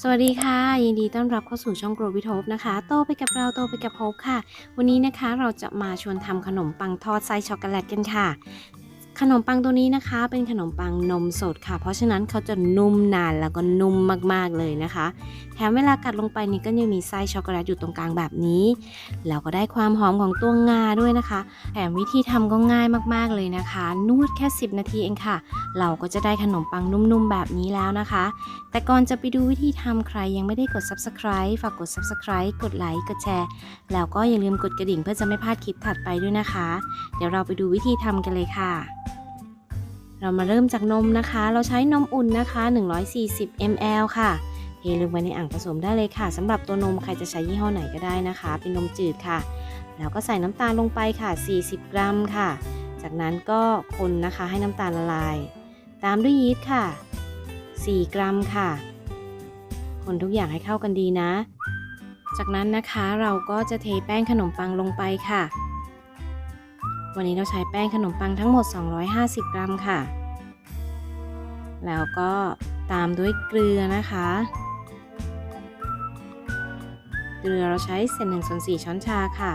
สวัสดีค่ะ ยินดีต้อนรับเข้าสู่ช่องโกรวิทบนะคะ โตไปกับเราโตไปกับโฮปค่ะ วันนี้นะคะเราจะมาชวนทำขนมปังทอดไส้ช็อกโกแลตกันค่ะ ขนมปังตัวนี้นะคะ เป็นขนมปังนมสดค่ะ เพราะฉะนั้นเขาจะนุ่มนานแล้วก็นุ่มมากๆเลยนะคะ แถมเวลากัดลงไปนี่ก็ยังมีไส้ช็อกโกแลตอยู่ตรงกลางแบบนี้แล้วก็ได้ความหอมของตัวงาด้วยนะคะ แถมวิธีทำก็ง่ายมากๆเลยนะคะ นวดแค่ 10 นาทีเองค่ะ เราก็จะได้ขนมปังนุ่มๆแบบนี้แล้วนะคะ แต่ก่อนจะไปดูวิธีทำใครยังไม่ได้กด subscribe ฝากกด subscribe กดไลค์กดแชร์ แล้วก็อย่าลืมกดกระดิ่งเพื่อจะไม่พลาดคลิปถัดไปด้วยนะคะ เดี๋ยวเราไปดูวิธีทำกันเลยค่ะ เรามาเริ่มจากนมนะคะ เราใช้นมอุ่นนะคะ 140 ml ค่ะเทลงไปในอ่างผสมได้เลยค่ะสำหรับตัวนมใครจะใช้ยี่ห้อไหนก็ได้นะคะ เป็นนมจืดค่ะ แล้วก็ใส่น้ำตาลลงไปค่ะ 40 กรัมค่ะ จากนั้นก็คนนะคะให้น้ำตาลละลาย ตามด้วยยีสต์ค่ะ 4 กรัมค่ะ คนทุกอย่างให้เข้ากันดีนะ จากนั้นนะคะเราก็จะเทแป้งขนมปังลงไปค่ะ วันนี้เราใช้แป้งขนมปังทั้งหมด 250 กรัมค่ะ แล้วก็ตามด้วยเกลือนะคะ เกลือเราใช้เศษหนึ่งส่วนสี่ช้อนชาค่ะ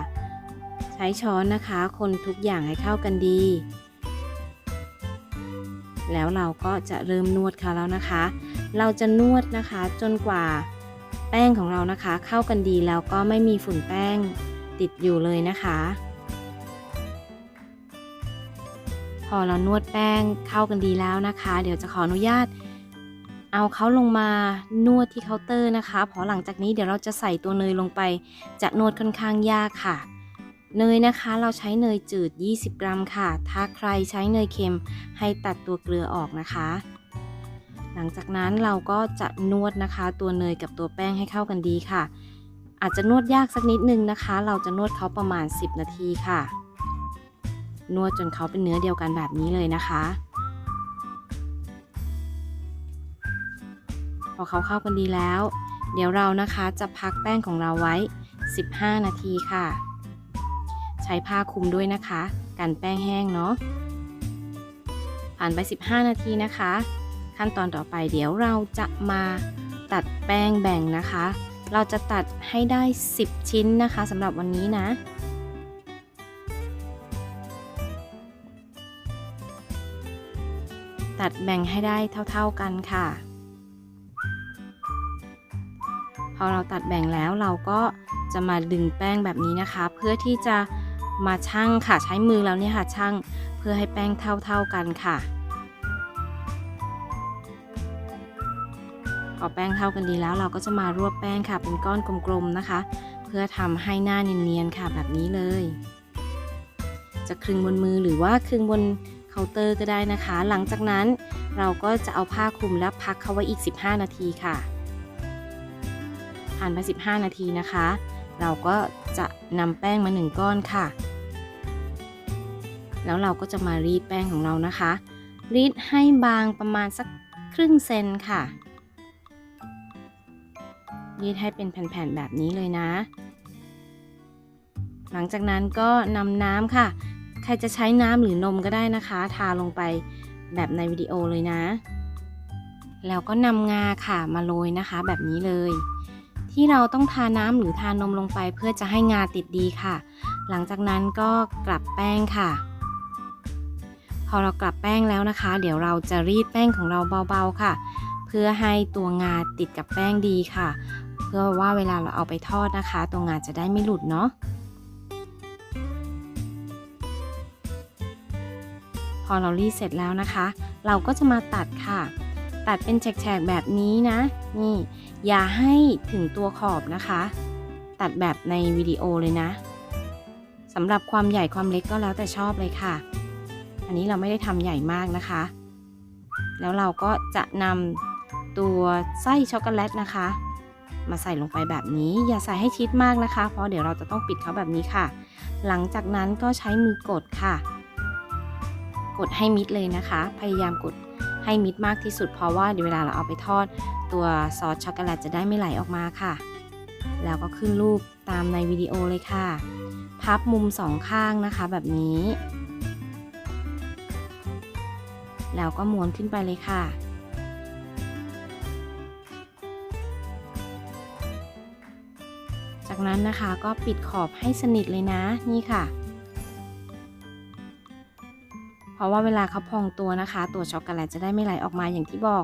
ใช้ช้อนนะคะ คนทุกอย่างให้เข้ากันดี แล้วเราก็จะเริ่มนวดค่ะแล้วนะคะ เราจะนวดนะคะจนกว่าแป้งของเรานะคะ เข้ากันดีแล้วก็ไม่มีฝุ่นแป้งติดอยู่เลยนะคะ พอเรานวดแป้งเข้ากันดีแล้วนะคะ เดี๋ยวจะขออนุญาต เอาเขาลงมานวดที่เคาน์เตอร์นะคะเพราะหลังจากนี้เดี๋ยวเราจะใส่ตัวเนยลงไป จะนวดค่อนข้างยากค่ะ เนยนะคะเราใช้เนยจืด 20 กรัมค่ะ ถ้าใครใช้เนยเค็มให้ตัดตัวเกลือออกนะคะ หลังจากนั้นเราก็จะนวดนะคะ ตัวเนยกับตัวแป้งให้เข้ากันดีค่ะอาจจะนวดยากสักนิดนึงนะคะ เราจะนวดเขาประมาณ 10 นาทีค่ะ นวดจนเขาเป็นเนื้อเดียวกันแบบนี้เลยนะคะ พอเขาเข้ากันดีแล้ว เดี๋ยวเรานะคะจะพักแป้งของเราไว้ 15 นาทีค่ะ ใช้ผ้าคลุมด้วยนะคะ กันแป้งแห้งเนาะผ่านไป 15 นาทีนะคะ ขั้นตอนต่อไปเดี๋ยวเราจะมาตัดแป้งแบ่งนะคะ เราจะตัดให้ได้ 10 ชิ้นนะคะสำหรับวันนี้นะ ตัดแบ่งให้ได้เท่าๆกันค่ะ พอเราตัดแบ่งแล้วเราก็จะมาดึงแป้งแบบนี้นะคะ เพื่อที่จะมาชั่งค่ะใช้มือเราเนี่ยค่ะชั่งเพื่อให้แป้งเท่าๆกันค่ะพอแป้งเท่ากันดีแล้วเราก็จะมารวบแป้งค่ะ เป็นก้อนกลมๆนะคะ เพื่อทำให้หน้าเนียนๆค่ะแบบนี้เลย จะคลึงบนมือหรือว่าคลึงบน เคาน์เตอร์ก็ได้นะคะ หลังจากนั้นเราก็จะเอาผ้าคลุมแล้วพักเขาไว้อีก 15 นาทีค่ะ ผ่านไป 15 นาทีนะคะ เราก็จะนำแป้งมา 1 ก้อนค่ะ แล้วเราก็จะมารีดแป้งของเรานะคะ รีดให้บางประมาณสักครึ่งเซนค่ะ รีดให้เป็นแผ่นๆแบบนี้เลยนะ หลังจากนั้นก็นำน้ำค่ะ รจะใช้น้ำหรือนมก็ได้นะคะ ทาลงไปแบบในวิดีโอเลยนะ แล้วก็นำงาค่ะมาโรยนะคะ แบบนี้เลย ที่เราต้องทาน้ำหรือทานมลงไปเพื่อจะให้งาติดดีค่ะ หลังจากนั้นก็กลับแป้งค่ะ พอเรากลับแป้งแล้วนะคะ เดี๋ยวเราจะรีดแป้งของเราเบาๆค่ะ เพื่อให้ตัวงาติดกับแป้งดีค่ะ เพื่อว่าเวลาเราเอาไปทอดนะคะ ตัวงาจะได้ไม่หลุดเนาะ อเรารีดเสร็จแล้วนะคะ เราก็จะมาตัดค่ะ ตัดเป็นแฉกๆแบบนี้นะ นี่ อย่าให้ถึงตัวขอบนะคะ ตัดแบบในวิดีโอเลยนะสำหรับความใหญ่ความเล็กก็แล้วแต่ชอบเลยค่ะ อันนี้เราไม่ได้ทำใหญ่มากนะคะ แล้วเราก็จะนำตัวไส้ช็อกโกแลตนะคะ มาใส่ลงไปแบบนี้ อย่าใส่ให้ชิดมากนะคะ เพราะเดี๋ยวเราจะต้องปิดเขาแบบนี้ค่ะ หลังจากนั้นก็ใช้มือกดค่ะ กดให้มิดเลยนะคะ พยายามกดให้มิดมากที่สุดเพราะว่าเดี๋ยวเวลาเราเอาไปทอด ตัวซอสช็อกโกแลตจะได้ไม่ไหลออกมาค่ะ แล้วก็ขึ้นรูปตามในวิดีโอเลยค่ะ พับมุมสองข้างนะคะแบบนี้ แล้วก็ม้วนขึ้นไปเลยค่ะ จากนั้นนะคะก็ปิดขอบให้สนิทเลยนะนี่ค่ะ เพราะว่าเวลาเขาพองตัวนะคะ ตัวช็อกโกแลตจะได้ไม่ไหลออกมาอย่างที่บอก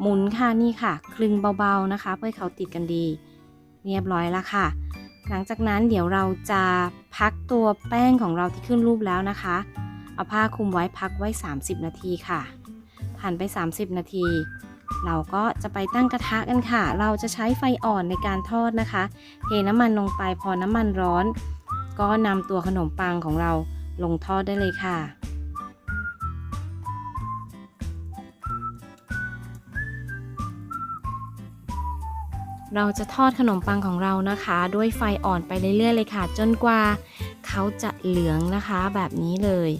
หมุนค่ะนี่ค่ะ คลึงเบาๆนะคะ เพื่อเขาติดกันดี เรียบร้อยแล้วค่ะ หลังจากนั้นเดี๋ยวเราจะพักตัวแป้งของเราที่ขึ้นรูปแล้วนะคะ เอาผ้าคลุมไว้พักไว้ 30 นาทีค่ะ ผ่านไป 30 นาที เราก็จะไปตั้งกระทะกันค่ะ เราจะใช้ไฟอ่อนในการทอดนะคะ เทน้ำมันลงไปพอน้ำมันร้อน ก็นำตัวขนมปังของเราลงทอดได้เลยค่ะ เราจะทอดขนมปังของเรานะคะ ด้วยไฟอ่อนไปเรื่อยๆเลยค่ะ จนกว่าเขาจะเหลืองนะคะแบบนี้เลย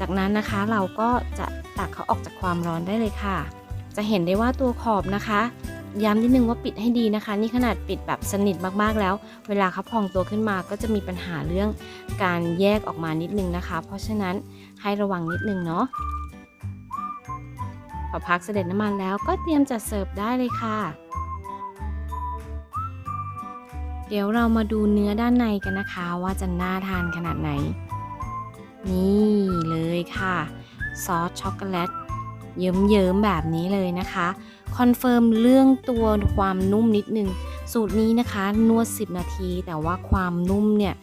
จากนั้นนะคะเราก็จะตักเขาออกจากความร้อนได้เลยค่ะ จะเห็นได้ว่าตัวขอบนะคะ ย้ำนิดนึงว่าปิดให้ดีนะคะ นี่ขนาดปิดแบบสนิทมากๆแล้ว เวลาเขาพองตัวขึ้นมาก็จะมีปัญหาเรื่องการแยกออกมานิดนึงนะคะ เพราะฉะนั้นให้ระวังนิดนึงเนาะพอพักเสด็จน้ำมันแล้วก็เตรียมจัดเสิร์ฟได้เลยค่ะ เดี๋ยวเรามาดูเนื้อด้านในกันนะคะว่าจะน่าทานขนาดไหน นี่เลยค่ะ ซอสช็อกโกแลตเยิ้มๆแบบนี้เลยนะคะ คอนเฟิร์มเรื่องตัวความนุ่มนิดนึง สูตรนี้นะคะ นวด 10 นาที แต่ว่าความนุ่มเนี่ย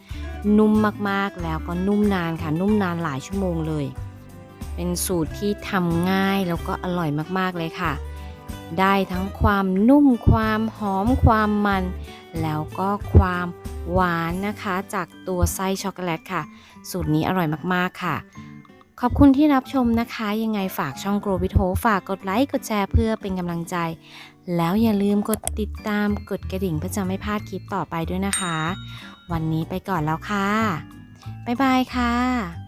นุ่มมากๆแล้วก็นุ่มนานค่ะ นุ่มนานหลายชั่วโมงเลย เป็นสูตรที่ทำง่ายแล้วก็อร่อยมากๆเลยค่ะ ได้ทั้งความนุ่มความหอมความมัน แล้วก็ความหวานนะคะจากตัวไส้ช็อกโกแลตค่ะ สูตรนี้อร่อยมากๆค่ะ ขอบคุณที่รับชมนะคะ ยังไงฝากช่องโกรวิโทฝากกดไลค์ กดแชร์เพื่อเป็นกำลังใจ แล้วอย่าลืมกดติดตามกดกระดิ่งเพื่อจะไม่พลาดคลิปต่อไปด้วยนะคะ วันนี้ไปก่อนแล้วค่ะ บ๊ายบายค่ะ